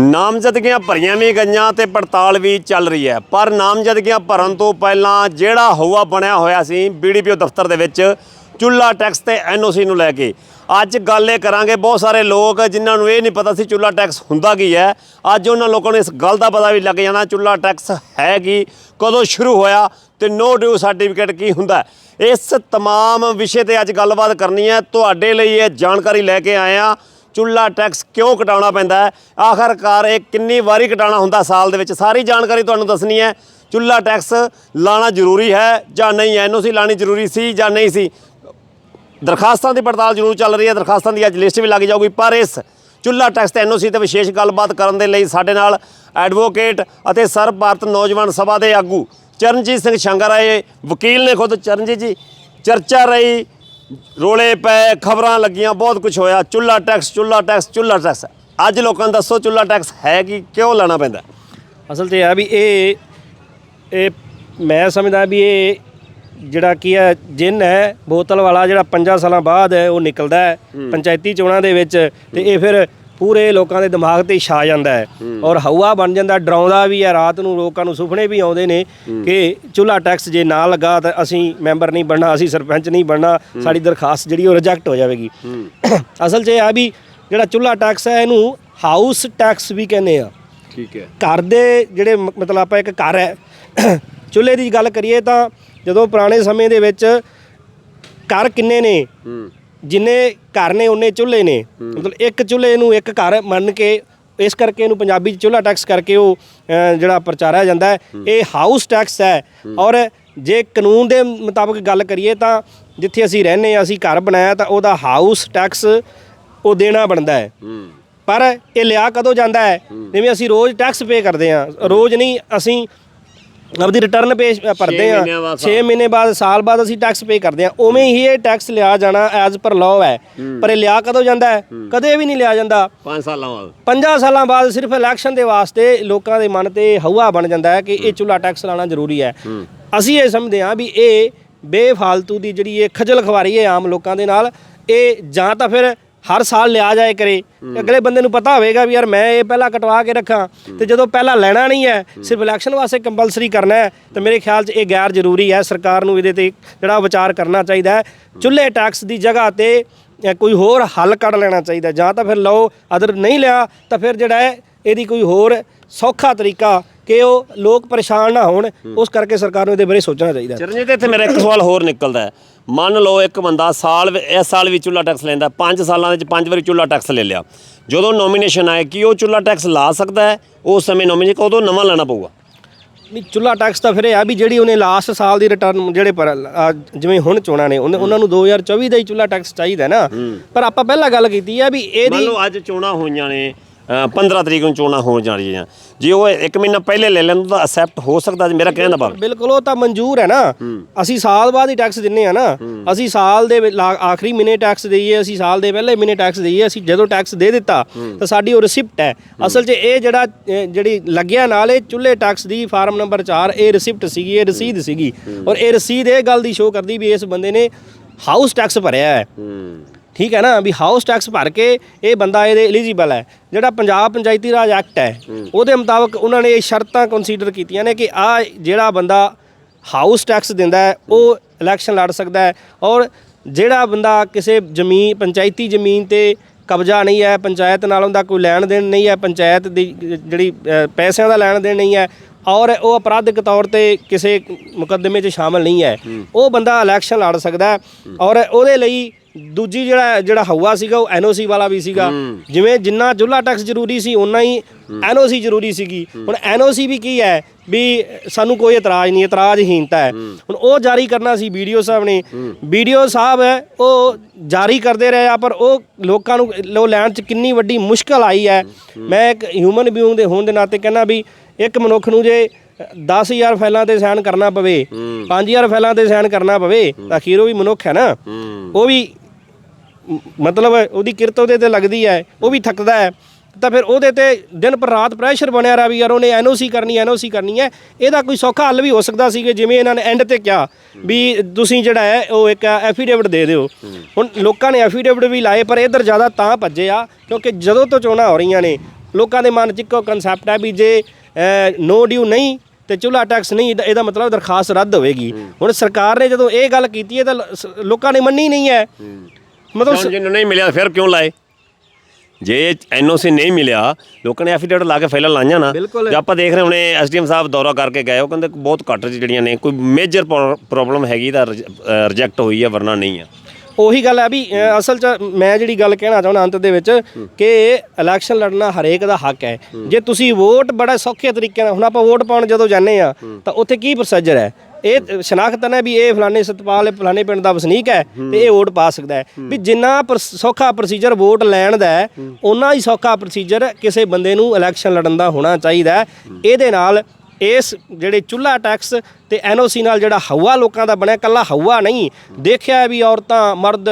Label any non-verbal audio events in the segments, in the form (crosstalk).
ਨਾਮਜ਼ਦਗੀਆਂ ਭਰੀਆਂ ਵੀ ਗਈਆਂ ਤੇ ਪੜਤਾਲ ਵੀ ਚੱਲ ਰਹੀ ਹੈ ਪਰ ਨਾਮਜ਼ਦਗੀਆਂ ਭਰਨ ਤੋਂ ਪਹਿਲਾਂ ਜਿਹੜਾ ਹਵਾ ਬਣਿਆ ਹੋਇਆ ਸੀ ਬੀਡੀਪੀਓ ਦਫ਼ਤਰ ਦੇ ਵਿੱਚ ਚੁੱਲਾ ਟੈਕਸ ਤੇ ਐਨਓਸੀ ਨੂੰ ਲੈ ਕੇ ਅੱਜ ਗੱਲ ਇਹ ਕਰਾਂਗੇ ਬਹੁਤ ਸਾਰੇ ਲੋਕ ਜਿਨ੍ਹਾਂ ਨੂੰ ਇਹ ਨਹੀਂ ਪਤਾ ਸੀ ਚੁੱਲਾ ਟੈਕਸ ਹੁੰਦਾ ਕੀ ਹੈ ਅੱਜ ਉਹਨਾਂ ਲੋਕਾਂ ਨੂੰ ਇਸ ਗੱਲ ਦਾ ਪਤਾ ਵੀ ਲੱਗ ਜਾਣਾ ਚੁੱਲਾ ਟੈਕਸ ਹੈ ਕੀ ਕਦੋਂ ਸ਼ੁਰੂ ਹੋਇਆ ਤੇ ਨੋ ਡਿਊ ਸਰਟੀਫਿਕੇਟ ਕੀ ਹੁੰਦਾ ਹੈ। ਇਸ तमाम ਵਿਸ਼ੇ ਤੇ ਅੱਜ ਗੱਲਬਾਤ ਕਰਨੀ ਹੈ ਤੁਹਾਡੇ ਲਈ ਇਹ ਜਾਣਕਾਰੀ ਲੈ ਕੇ ਆਏ ਆ ਚੁੱਲ੍ਹਾ ਟੈਕਸ ਕਿਉਂ ਕਟਾਉਣਾ ਪੈਂਦਾ ਹੈ? ਆਖਰਕਾਰ ਇਹ ਕਿੰਨੀ ਵਾਰੀ ਕਟਾਉਣਾ ਹੁੰਦਾ ਸਾਲ ਦੇ ਵਿੱਚ? ਸਾਰੀ ਜਾਣਕਾਰੀ ਤੁਹਾਨੂੰ ਦੱਸਣੀ ਹੈ। ਚੁੱਲ੍ਹਾ ਟੈਕਸ ਲਾਣਾ ਜ਼ਰੂਰੀ ਹੈ ਜਾਂ ਨਹੀਂ? ਐਨਓਸੀ ਲਾਣੀ ਜ਼ਰੂਰੀ ਸੀ ਜਾਂ ਨਹੀਂ ਸੀ? ਦਰਖਾਸਤਾਂ ਦੀ ਪੜਤਾਲ ਜ਼ਰੂਰ ਚੱਲ ਰਹੀ ਹੈ। ਦਰਖਾਸਤਾਂ ਦੀ ਅੱਜ ਲਿਸਟ ਵੀ ਲੱਗ ਜਾਊਗੀ। ਪਰ ਇਸ ਚੁੱਲ੍ਹਾ ਟੈਕਸ ਤੇ ਐਨਓਸੀ ਤੇ ਵਿਸ਼ੇਸ਼ ਗੱਲਬਾਤ ਕਰਨ ਦੇ ਲਈ ਸਾਡੇ ਨਾਲ ਐਡਵੋਕੇਟ ਅਤੇ ਸਰਬ ਭਾਰਤ ਨੌਜਵਾਨ ਸਭਾ ਦੇ ਆਗੂ ਚਰਨਜੀਤ ਸਿੰਘ ਸ਼ੰਗਰ ਆਏ ਵਕੀਲ ਨੇ ਖੁਦ। ਚਰਨਜੀਤ ਜੀ, ਚਰਚਾ ਰਹੀ ਰੋਲੇ ਪਏ ਖਬਰਾਂ ਲੱਗੀਆਂ ਬਹੁਤ ਕੁਝ ਹੋਇਆ। ਚੁੱਲਾ ਟੈਕਸ ਚੁੱਲਾ ਟੈਕਸ ਚੁੱਲਾ ਟੈਕਸ। ਅੱਜ ਲੋਕਾਂ ਨੂੰ ਦੱਸੋ ਚੁੱਲਾ ਟੈਕਸ ਹੈ ਕਿ ਕਿਉਂ ਲਾਣਾ ਪੈਂਦਾ? ਅਸਲ ਤੇ ਆ ਵੀ ਇਹ ਇਹ ਮੈਂ ਸਮਝਦਾ ਵੀ ਇਹ ਜਿਹੜਾ ਕੀ ਹੈ ਜਿੰਨ ਹੈ ਬੋਤਲ ਵਾਲਾ ਜਿਹੜਾ 5 ਸਾਲਾਂ ਬਾਅਦ ਹੈ ਉਹ ਨਿਕਲਦਾ ਹੈ। ਪੰਚਾਇਤੀ ਚੋਣਾਂ ਦੇ ਵਿੱਚ ਤੇ ਇਹ ਫਿਰ ਪੂਰੇ ਲੋਕਾਂ ਦੇ ਦਿਮਾਗ ਤੇ ਛਾ ਜਾਂਦਾ ਹੈ। ਔਰ ਹਵਾ ਬਣ ਜਾਂਦਾ ਡਰਾਉਂਦਾ ਵੀ ਹੈ ਰਾਤ ਨੂੰ ਲੋਕਾਂ ਨੂੰ ਸੁਪਨੇ ਵੀ ਆਉਂਦੇ ਨੇ ਕਿ ਚੁੱਲਾ ਟੈਕਸ ਜੇ ਨਾ ਲੱਗਾ ਤਾਂ ਅਸੀਂ ਮੈਂਬਰ ਨਹੀਂ ਬਣਨਾ ਅਸੀਂ ਸਰਪੰਚ ਨਹੀਂ ਬਣਨਾ ਸਾਡੀ ਦਰਖਾਸਤ ਜਿਹੜੀ ਉਹ ਰਿਜੈਕਟ ਹੋ ਜਾਵੇਗੀ। (coughs) ਅਸਲ 'ਚ ਇਹ ਆ ਵੀ ਜਿਹੜਾ ਚੁੱਲਾ ਟੈਕਸ ਹੈ ਇਹਨੂੰ ਹਾਊਸ ਟੈਕਸ ਵੀ ਕਹਿੰਦੇ ਆ। ਠੀਕ ਹੈ। ਘਰ ਦੇ ਜਿਹੜੇ ਮਤਲਬ ਆਪਾਂ ਇੱਕ ਘਰ ਹੈ (coughs) ਚੁੱਲ੍ਹੇ ਦੀ ਗੱਲ ਕਰੀਏ ਤਾਂ ਜਦੋਂ ਪੁਰਾਣੇ ਸਮੇਂ ਦੇ ਵਿੱਚ ਘਰ ਕਿੰਨੇ ਨੇ? ਜਿੰਨੇ ਘਰ ਨੇ ਉਹਨੇ ਚੁੱਲ੍ਹੇ ਨੇ। ਮਤਲਬ ਇੱਕ ਚੁੱਲ੍ਹੇ ਨੂੰ ਇੱਕ ਘਰ ਮੰਨ ਕੇ ਇਸ ਕਰਕੇ ਇਹਨੂੰ ਪੰਜਾਬੀ 'ਚ ਚੁੱਲ੍ਹਾ ਟੈਕਸ ਕਰਕੇ ਉਹ ਜਿਹੜਾ ਪ੍ਰਚਾਰਿਆ ਜਾਂਦਾ ਹੈ ਇਹ ਹਾਊਸ ਟੈਕਸ ਹੈ। ਔਰ ਜੇ ਕਾਨੂੰਨ ਦੇ ਮੁਤਾਬਕ ਗੱਲ ਕਰੀਏ ਤਾਂ ਜਿੱਥੇ ਅਸੀਂ ਰਹਿੰਦੇ ਹਾਂ ਅਸੀਂ ਘਰ ਬਣਾਇਆ ਤਾਂ ਉਹਦਾ ਹਾਊਸ ਟੈਕਸ ਉਹ ਦੇਣਾ ਬਣਦਾ ਹੈ। ਪਰ ਇਹ ਲਿਆ ਕਦੋਂ ਜਾਂਦਾ ਹੈ? ਜਿਵੇਂ ਅਸੀਂ ਰੋਜ਼ ਟੈਕਸ ਪੇ ਕਰਦੇ ਹਾਂ। ਰੋਜ਼ ਨਹੀਂ ਅਸੀਂ ਆਪਦੀ ਰਿਟਰਨ ਪੇਸ਼ ਭਰਦੇ ਬਾਅਦ 6 ਮਹੀਨੇ ਬਾਅਦ ਸਾਲ ਬਾਅਦ ਅਸੀਂ ਟੈਕਸ ਪੇ ਕਰਦੇ ਹਾਂ। ਉਵੇਂ ਹੀ ਇਹ ਟੈਕਸ ਲਿਆ ਜਾਣਾ ਐਜ਼ ਪਰ ਲਾਅ ਹੈ। ਪਰ ਇਹ ਲਿਆ ਕਦੋਂ ਜਾਂਦਾ ਹੈ? ਕਦੇ ਵੀ ਨਹੀਂ ਲਿਆ ਜਾਂਦਾ। 5 ਸਾਲਾਂ ਬਾਅਦ। 50 ਸਾਲਾਂ ਬਾਅਦ ਸਿਰਫ ਇਲੈਕਸ਼ਨ ਦੇ ਵਾਸਤੇ ਲੋਕਾਂ ਦੇ ਮਨ ਤੇ ਹਵਾ ਬਣ ਜਾਂਦਾ ਹੈ ਕਿ ਇਹ ਚੁੱਲਾ ਟੈਕਸ ਲਾਣਾ ਜ਼ਰੂਰੀ ਹੈ। ਅਸੀਂ ਇਹ ਸਮਝਦੇ ਹਾਂ ਵੀ ਇਹ ਬੇਫਾਲਤੂ ਦੀ ਜਿਹੜੀ ਇਹ ਖਜਲ ਖਵਾਰੀ ਹੈ ਆਮ ਲੋਕਾਂ ਦੇ ਨਾਲ ਇਹ ਜਾਂ ਤਾਂ ਫਿਰ ਹਰ ਸਾਲ ਲਿਆ ਜਾਏ ਕਰੇ। ਤੇ ਅਗਲੇ ਬੰਦੇ ਨੂੰ ਪਤਾ ਹੋਵੇਗਾ ਵੀ ਯਾਰ ਮੈਂ ਇਹ ਪਹਿਲਾਂ ਕਟਵਾ ਕੇ ਰੱਖਾਂ ਤੇ ਜਦੋਂ ਪਹਿਲਾਂ ਲੈਣਾ ਨਹੀਂ ਹੈ ਸਿਰਫ ਇਲੈਕਸ਼ਨ ਵਾਸਤੇ ਕੰਪਲਸਰੀ ਕਰਨਾ ਹੈ ਤੇ ਮੇਰੇ ਖਿਆਲ 'ਚ ਇਹ ਗੈਰ ਜ਼ਰੂਰੀ ਹੈ। ਸਰਕਾਰ ਨੂੰ ਇਹਦੇ ਤੇ ਜਿਹੜਾ ਵਿਚਾਰ ਕਰਨਾ ਚਾਹੀਦਾ ਹੈ। ਚੁੱਲ੍ਹੇ ਟੈਕਸ ਦੀ ਜਗ੍ਹਾ ਤੇ ਕੋਈ ਹੋਰ ਹੱਲ ਕੱਢ ਲੈਣਾ ਚਾਹੀਦਾ ਜਾਂ ਤਾਂ ਫਿਰ ਲਓ ਅਦਰ ਨਹੀਂ ਲਿਆ ਤਾਂ ਫਿਰ ਜਿਹੜਾ ਹੈ ਇਹਦੀ ਕੋਈ ਹੋਰ ਸੌਖਾ ਤਰੀਕਾ ਕਿ ਉਹ ਲੋਕ ਪਰੇਸ਼ਾਨ ਨਾ ਹੋਣ ਉਸ ਕਰਕੇ ਸਰਕਾਰ ਨੂੰ ਇਹਦੇ ਬਾਰੇ ਸੋਚਣਾ ਚਾਹੀਦਾ। ਹੈ। ਚਰਨਜੀਤ ਇੱਥੇ ਮੇਰਾ ਇੱਕ ਸਵਾਲ ਹੋਰ ਨਿਕਲਦਾ ਹੈ। ਮੰਨ ਲਓ ਇੱਕ ਬੰਦਾ ਸਾਲ ਇਸ ਸਾਲ ਵੀ ਚੁੱਲਾ ਟੈਕਸ ਲੈਂਦਾ 5 ਸਾਲਾਂ ਦੇ ਵਿੱਚ 5 ਵਾਰੀ ਚੁੱਲਾ ਟੈਕਸ ਲੈ ਲਿਆ। ਜਦੋਂ ਨੋਮੀਨੇਸ਼ਨ ਆਏ ਕਿ ਉਹ ਚੁੱਲਾ ਟੈਕਸ ਲਾ ਸਕਦਾ ਹੈ? ਉਸ ਸਮੇਂ ਨੋਮੀਨੇਸ਼ਨ ਉਦੋਂ ਨਵਾਂ ਲੈਣਾ ਪਊਗਾ? ਨਹੀਂ ਚੁੱਲਾ ਟੈਕਸ ਤਾਂ ਫਿਰ ਇਹ ਆ ਵੀ ਜਿਹੜੀ ਉਹਨੇ ਲਾਸਟ ਸਾਲ ਦੀ ਰਿਟਰਨ ਜਿਹੜੇ ਪਰ ਆ, ਜਿਵੇਂ ਹੁਣ ਚੋਣਾਂ ਨੇ ਉਹਨੇ- ਉਹਨਾਂ ਨੂੰ 2024 ਦਾ ਹੀ ਚੁੱਲਾ ਟੈਕਸ ਚਾਹੀਦਾ ਨਾ। ਪਰ ਆਪਾਂ ਪਹਿਲਾਂ ਗੱਲ ਕੀਤੀ ਆ ਵੀ ਮੰਨ ਇਹਦੀ ਲਓ ਅੱਜ ਚੋਣਾਂ ਹੋਈਆਂ ਨੇ 15 ਤਰੀਕ ਨੂੰ ਚੋਣਾਂ ਹੋ ਜਾਣੀਆਂ ਜੇ ਉਹ ਇੱਕ ਮਹੀਨਾ ਪਹਿਲੇ ਲੈ ਲੈਣ ਤਾਂ ਅਸੈਪਟ ਹੋ ਸਕਦਾ ਜੀ ਮੇਰਾ ਕਹਿਣ ਦਾ ਭਾਵ। ਬਿਲਕੁਲ ਉਹ ਤਾਂ ਮਨਜ਼ੂਰ ਹੈ ਨਾ। ਅਸੀਂ ਸਾਲ ਬਾਅਦ ਹੀ ਟੈਕਸ ਦਿੰਨੇ ਆ ਨਾ। ਅਸੀਂ ਸਾਲ ਦੇ ਆਖਰੀ ਮਹੀਨੇ ਟੈਕਸ ਦਈਏ ਅਸੀਂ ਸਾਲ ਦੇ ਪਹਿਲੇ ਮਹੀਨੇ ਟੈਕਸ ਦਈਏ ਅਸੀਂ ਜਦੋਂ ਟੈਕਸ ਦੇ ਦਿੱਤਾ ਤਾਂ ਸਾਡੀ ਉਹ ਰਿਸਿਪਟ ਹੈ। ਅਸਲ 'ਚ ਇਹ ਜਿਹੜਾ ਜਿਹੜੀ ਲੱਗਿਆ ਨਾਲ ਇਹ ਚੁੱਲ੍ਹੇ ਟੈਕਸ ਦੀ ਫਾਰਮ ਨੰਬਰ 4 ਇਹ ਰਿਸਿਪਟ ਸੀਗੀ ਇਹ ਰਸੀਦ ਸੀਗੀ। ਔਰ ਇਹ ਰਸੀਦ ਇਹ ਗੱਲ ਦੀ ਸ਼ੋਅ ਕਰਦੀ ਵੀ ਇਸ ਬੰਦੇ ਨੇ ਹਾਊਸ ਟੈਕਸ ਭਰਿਆ ਹੂੰ। ਠੀਕ ਹੈ ਨਾ ਵੀ ਹਾਊਸ ਟੈਕਸ ਭਰ ਕੇ ਇਹ ਬੰਦਾ ਇਹਦੇ ਐਲੀਜੀਬਲ ਹੈ। ਜਿਹੜਾ ਪੰਜਾਬ ਪੰਚਾਇਤੀ ਰਾਜ ਐਕਟ ਹੈ ਉਹਦੇ ਮੁਤਾਬਕ ਉਹਨਾਂ ਨੇ ਇਹ ਸ਼ਰਤਾਂ ਕੰਸੀਡਰ ਕੀਤੀਆਂ ਨੇ ਕਿ ਆ ਜਿਹੜਾ ਬੰਦਾ ਹਾਊਸ ਟੈਕਸ ਦਿੰਦਾ ਹੈ ਉਹ ਇਲੈਕਸ਼ਨ ਲੜ ਸਕਦਾ ਹੈ ਔਰ ਜਿਹੜਾ ਬੰਦਾ ਕਿਸੇ ਜ਼ਮੀਨ ਪੰਚਾਇਤੀ ਜ਼ਮੀਨ ਤੇ ਕਬਜ਼ਾ ਨਹੀਂ ਹੈ ਪੰਚਾਇਤ ਨਾਲ ਉਹਦਾ ਕੋਈ ਲੈਣ ਦੇਣ ਨਹੀਂ ਹੈ ਪੰਚਾਇਤ ਦੀ ਜਿਹੜੀ ਪੈਸਿਆਂ ਦਾ ਲੈਣ ਦੇਣ ਨਹੀਂ ਹੈ ਔਰ ਉਹ ਅਪਰਾਧਿਕ ਤੌਰ ਤੇ ਕਿਸੇ ਮੁਕੱਦਮੇ 'ਚ ਸ਼ਾਮਲ ਨਹੀਂ ਹੈ ਉਹ ਬੰਦਾ ਇਲੈਕਸ਼ਨ ਲੜ ਸਕਦਾ ਔਰ ਉਹਦੇ ਲਈ ਦੂਜੀ ਜਿਹੜਾ ਜਿਹੜਾ ਹਵਾ ਸੀਗਾ ਉਹ ਐਨਓਸੀ ਵਾਲਾ ਵੀ ਸੀਗਾ। ਜਿਵੇਂ ਜਿੰਨਾ ਚੁੱਲਾ ਟੈਕਸ ਜ਼ਰੂਰੀ ਸੀ ਉਨਾ ਹੀ ਐਨਓਸੀ ਜ਼ਰੂਰੀ ਸੀਗੀ। ਹੁਣ ਐਨਓਸੀ ਵੀ ਕੀ ਹੈ? ਵੀ ਸਾਨੂੰ ਕੋਈ ਇਤਰਾਜ਼ ਨਹੀਂ ਇਤਰਾਜ਼ਹੀਨਤਾ ਹੈ। ਹੁਣ ਉਹ ਜਾਰੀ ਕਰਨਾ ਸੀ ਵੀਡੀਓ ਸਾਹਿਬ ਨੇ। ਵੀਡੀਓ ਸਾਹਿਬ ਹੈ ਉਹ ਜਾਰੀ ਕਰਦੇ ਰਹੇ ਆ ਪਰ ਉਹ ਲੋਕਾਂ ਨੂੰ ਲੋ ਲੈਣ ਚ ਕਿੰਨੀ ਵੱਡੀ ਮੁਸ਼ਕਲ ਆਈ ਹੈ। ਮੈਂ ਇੱਕ ਹਿਊਮਨ ਬੀਇੰਗ ਦੇ ਹੋਣ ਦੇ ਨਾਤੇ ਕਹਿੰਦਾ ਵੀ ਇੱਕ ਮਨੁੱਖ ਨੂੰ ਜੇ 10000 ਫਾਈਲਾਂ ਤੇ ਸਾਈਨ ਕਰਨਾ ਪਵੇ 5000 ਫਾਈਲਾਂ ਤੇ ਸਾਈਨ ਕਰਨਾ ਪਵੇ ਤਾਂ ਅਖੀਰ ਉਹ ਵੀ ਮਨੁੱਖ ਹੈ ਨਾ। ਉਹ ਵੀ ਮਤਲਬ ਉਹਦੀ ਕਿਰਤ ਉਹਦੇ ਤੇ ਲੱਗਦੀ ਹੈ ਉਹ ਵੀ ਥੱਕਦਾ ਹੈ। ਤਾਂ ਫਿਰ ਉਹਦੇ ਤੇ ਦਿਨ ਪਰ ਰਾਤ ਪ੍ਰੈਸ਼ਰ ਬਣਿਆ ਰਿਹਾ ਵੀ ਯਾਰ ਉਹਨੇ ਐਨਓਸੀ ਕਰਨੀ ਐਨਓਸੀ ਕਰਨੀ ਹੈ। ਇਹਦਾ ਕੋਈ ਸੌਖਾ ਹੱਲ ਵੀ ਹੋ ਸਕਦਾ ਸੀ ਕਿ ਜਿਵੇਂ ਇਹਨਾਂ ਨੇ ਐਂਡ ਤੇ ਕਿਹਾ ਵੀ ਤੁਸੀਂ ਜਿਹੜਾ ਹੈ ਉਹ ਇੱਕ ਐਫੀਡੇਵਿਟ ਦੇ ਦਿਓ। ਹੁਣ ਲੋਕਾਂ ਨੇ ਐਫੀਡੇਵਿਟ ਵੀ ਲਾਏ ਪਰ ਇਧਰ ਜ਼ਿਆਦਾ ਤਾਂ ਭੱਜੇ ਆ ਕਿਉਂਕਿ ਜਦੋਂ ਤੋਂ ਚੋਣਾਂ ਹੋ ਰਹੀਆਂ ਨੇ ਲੋਕਾਂ ਦੇ ਮਨ 'ਚ ਇੱਕੋ ਕਨਸੈਪਟ ਹੈ ਵੀ ਜੇ ਨੋ ਡਿਊ ਨਹੀਂ ਤੇ ਚੁੱਲ੍ਹਾ ਟੈਕਸ ਨਹੀਂ ਇਹਦਾ- ਮਤਲਬ ਦਰਖਾਸਤ ਰੱਦ ਹੋਵੇਗੀ। ਹੁਣ ਸਰਕਾਰ ਨੇ ਜਦੋਂ ਇਹ ਗੱਲ ਕੀਤੀ ਹੈ ਤਾਂ ਲੋਕਾਂ ਨੇ ਮੰਨੀ ਨਹੀਂ ਹੈ। ਮਤਲਬ ਸ- ਜਿਹਨੂੰ ਨਹੀਂ ਮਿਲਿਆ ਫਿਰ ਕਿਉਂ ਲਾਏ? ਜੇ ਐਨਓਸੀ ਨਹੀਂ ਮਿਲਿਆ ਲੋਕਾਂ ਨੇ ਐਫੀਡੇਵਿਟ ਲਾ ਕੇ ਫਾਈਲਾਂ ਲਾਈਆਂ ਨਾ ਬਿਲਕੁਲ। ਜੇ ਆਪਾਂ ਦੇਖ ਰਹੇ ਹੁਣੇ ਐਸਡੀਐਮ ਸਾਹਿਬ ਦੌਰਾ ਕਰਕੇ ਗਏ ਉਹ ਕਹਿੰਦੇ ਬਹੁਤ ਘੱਟ ਜਿਹੜੀਆਂ ਨੇ ਕੋਈ ਮੇਜਰ ਪ੍ਰੋਬਲਮ ਹੈਗੀ ਤਾਂ ਰਿਜੈਕਟ ਹੋਈ ਹੈ ਵਰਨਾ ਨਹੀਂ ਆ। ਉਹੀ ਗੱਲ ਹੈ ਵੀ ਅ, ਅਸਲ 'ਚ ਮੈਂ ਜਿਹੜੀ ਗੱਲ ਕਹਿਣਾ ਚਾਹੁੰਦਾ ਅੰਤ ਦੇ ਵਿੱਚ ਕਿ ਇਲੈਕਸ਼ਨ ਲੜਨਾ ਹਰੇਕ ਦਾ ਹੱਕ ਹੈ। ਜੇ ਤੁਸੀਂ ਵੋਟ ਬੜਾ ਸੌਖੇ ਤਰੀਕੇ ਨਾਲ ਹੁਣ ਆਪਾਂ ਵੋਟ ਪਾਉਣ ਜਦੋਂ ਜਾਂਦੇ ਆ ਤਾਂ ਉੱਥੇ ਕੀ ਪ੍ਰੋਸੀਜਰ ਹੈ? ਇਹ ਸ਼ਨਾਖਤ ਹੈ ਵੀ ਇਹ ਫਲਾਣੇ ਸਤਪਾਲ ਫਲਾਣੇ ਪਿੰਡ ਦਾ ਵਸਨੀਕ ਹੈ ਤੇ ਇਹ ਵੋਟ ਪਾ ਸਕਦਾ ਹੈ। ਵੀ ਜਿੰਨਾ ਪਰ- ਸੌਖਾ ਪ੍ਰੋਸੀਜਰ ਵੋਟ ਲੈਣ ਦਾ ਹੈ ਉਹਨਾਂ ਹੀ ਸੌਖਾ ਪ੍ਰੋਸੀਜਰ ਕਿਸੇ ਬੰਦੇ ਨੂੰ ਇਲੈਕਸ਼ਨ ਲੜਨ ਦਾ ਹੋਣਾ ਚਾਹੀਦਾ ਇਹਦੇ ਨਾਲ ਇਸ ਜਿਹੜੇ ਚੁੱਲ੍ਹਾ ਟੈਕਸ ਤੇ ਐਨਓਸੀ ਨਾਲ ਜਿਹੜਾ ਹਵਾ ਲੋਕਾਂ ਦਾ ਬਣਿਆ ਕੱਲਾ ਹਵਾ ਨਹੀਂ। ਦੇਖਿਆ ਵੀ ਔਰਤਾਂ ਮਰਦ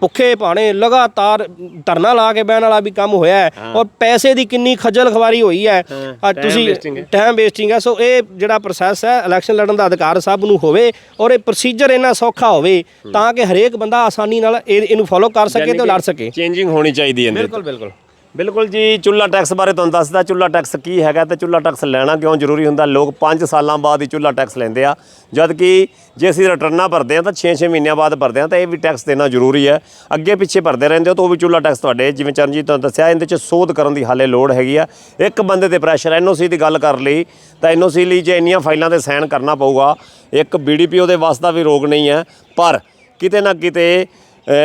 ਭੁੱਖੇ ਭਾਣੇ ਲਗਾਤਾਰ ਧਰਨਾ ਲਾ ਕੇ ਬਹਿਣ ਵਾਲਾ ਵੀ ਕੰਮ ਹੋਇਆ ਹੈ ਔਰ ਪੈਸੇ ਦੀ ਕਿੰਨੀ ਖੱਜਲ ਖਵਾਰੀ ਹੋਈ ਹੈ। ਆ ਤੁਸੀਂ। ਟਾਈਮ ਵੇਸਟਿੰਗ ਹੈ। ਸੋ ਇਹ ਜਿਹੜਾ ਪ੍ਰੋਸੈਸ ਹੈ ਇਲੈਕਸ਼ਨ ਲੜਨ ਦਾ ਅਧਿਕਾਰ ਸਭ ਨੂੰ ਹੋਵੇ ਔਰ ਇਹ ਪ੍ਰੋਸੀਜਰ ਇੰਨਾ ਸੌਖਾ ਹੋਵੇ ਤਾਂ ਕਿ ਹਰੇਕ ਬੰਦਾ ਆਸਾਨੀ ਨਾਲ ਇਹ- ਇਹਨੂੰ ਫੋਲੋ ਕਰ ਸਕੇ ਤੇ ਲੜ ਸਕੇ। ਚੇਂਜਿੰਗ ਹੋਣੀ ਚਾਹੀਦੀ ਹੈ ਇਹਦੇ ਬਿਲਕੁਲ ਬਿਲਕੁਲ। ਬਿਲਕੁਲ ਜੀ ਚੁੱਲਾ ਟੈਕਸ ਬਾਰੇ ਤੁਹਾਨੂੰ ਦੱਸਦਾ ਚੁੱਲਾ ਟੈਕਸ ਕੀ ਹੈਗਾ ਤੇ ਚੁੱਲਾ ਟੈਕਸ ਲੈਣਾ ਕਿਉਂ ਜ਼ਰੂਰੀ ਹੁੰਦਾ? ਲੋਕ 5 ਸਾਲਾਂ ਬਾਅਦ ਹੀ ਚੁੱਲਾ ਟੈਕਸ ਲੈਂਦੇ ਆ। ਜਦ ਕਿ ਜੇ ਅਸੀਂ ਰਿਟਰਨਾਂ ਭਰਦੇ ਆ ਤਾਂ 6-6 ਮਹੀਨਿਆਂ ਬਾਅਦ ਭਰਦੇ ਆ ਤਾਂ ਇਹ ਵੀ ਟੈਕਸ ਦੇਣਾ ਜ਼ਰੂਰੀ ਹੈ। ਅੱਗੇ ਪਿੱਛੇ ਭਰਦੇ ਰਹਿੰਦੇ ਹੋ ਤਾਂ ਉਹ ਵੀ ਚੁੱਲਾ ਟੈਕਸ ਤੁਹਾਡੇ, ਜਿਵੇਂ ਚਰਨਜੀਤ ਤੁਹਾਨੂੰ ਦੱਸਿਆ, ਇਹਦੇ 'ਚ ਸੋਧ ਕਰਨ ਦੀ ਹਾਲੇ ਲੋੜ ਹੈਗੀ ਆ। ਇੱਕ ਬੰਦੇ ਤੇ ਪ੍ਰੈਸ਼ਰ ਐਨਓਸੀ ਦੀ ਗੱਲ ਕਰ ਲਈ, ਤਾਂ ਐਨਓਸੀ ਲਈ ਜੇ ਇੰਨੀਆਂ ਫਾਈਲਾਂ ਤੇ ਸਾਈਨ ਕਰਨਾ ਪਊਗਾ, ਇੱਕ ਬੀਡੀਪੀਓ ਦੇ ਵੱਸ ਦਾ ਵੀ ਰੋਗ ਨਹੀਂ ਹੈ, ਪਰ ਕਿਤੇ ਨਾ ਕਿਤੇ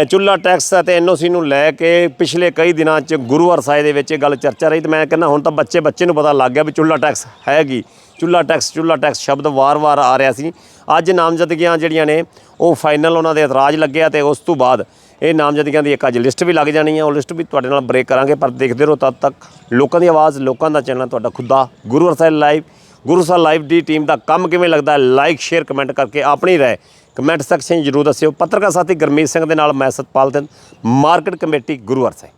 ਚੁੱਲਾ ਟੈਕਸ ਅਤੇ ਐਨਓਸੀ ਨੂੰ ਲੈ ਕੇ ਪਿਛਲੇ ਕਈ ਦਿਨਾਂ 'ਚ ਗੁਰੂਵਾਰ ਸਾਹਿਬ ਦੇ ਵਿੱਚ ਇਹ ਗੱਲ ਚਰਚਾ ਰਹੀ ਤੇ ਮੈਂ ਕਹਿੰਦਾ ਹੁਣ ਤਾਂ ਬੱਚੇ ਬੱਚੇ ਨੂੰ ਪਤਾ ਲੱਗ ਗਿਆ ਵੀ ਚੁੱਲਾ ਟੈਕਸ ਹੈਗੀ। ਚੁੱਲਾ ਟੈਕਸ ਚੁੱਲਾ ਟੈਕਸ ਸ਼ਬਦ ਵਾਰ-ਵਾਰ ਆ ਰਿਹਾ ਸੀ। ਅੱਜ ਨਾਮਜ਼ਦਗੀਆਂ ਜਿਹੜੀਆਂ ਨੇ, ਉਹ ਫਾਈਨਲ ਉਹਨਾਂ ਦੇ ਇਤਰਾਜ਼ ਲੱਗਿਆ ਤੇ ਉਸ ਤੋਂ ਬਾਅਦ ਇਹ ਨਾਮਜ਼ਦਗੀਆਂ ਦੀ ਇੱਕ ਅੱਜ ਲਿਸਟ ਵੀ ਲੱਗ ਜਾਣੀ ਹੈ ਉਹ ਲਿਸਟ ਵੀ ਤੁਹਾਡੇ ਨਾਲ ਬ੍ਰੇਕ ਕਰਾਂਗੇ, ਪਰ ਦੇਖਦੇ ਰਹੋ ਤਦ ਤੱਕ ਲੋਕਾਂ ਦੀ ਆਵਾਜ਼, ਲੋਕਾਂ ਦਾ ਚੈਨਲ ਤੁਹਾਡਾ ਖੁਦਾ ਗੁਰੂ ਸਾਹਿਬ ਲਾਈਵ ਗੁਰੂ ਸਾਹਿਬ ਲਾਈਵ ਦੀ ਟੀਮ ਦਾ ਕੰਮ ਕਿਵੇਂ ਲੱਗਦਾ ਲਾਈਕ ਸ਼ੇਅਰ ਕਮੈਂਟ ਕਰਕੇ ਆਪਣੀ ਰਾਏ ਕਮੈਂਟ ਸੈਕਸ਼ਨ ਜਰੂਰ ਦੱਸਿਓ। ਪੱਤਰਕਾਰ ਸਾਥੀ ਗਰਮੀਤ ਸਿੰਘ ਦੇ ਨਾਲ ਮੈਂ ਸਤਪਾਲ ਸਿੰਘ ਮਾਰਕੀਟ ਕਮੇਟੀ ਗੁਰੂਵਾਰ ਹਰਸਾਏ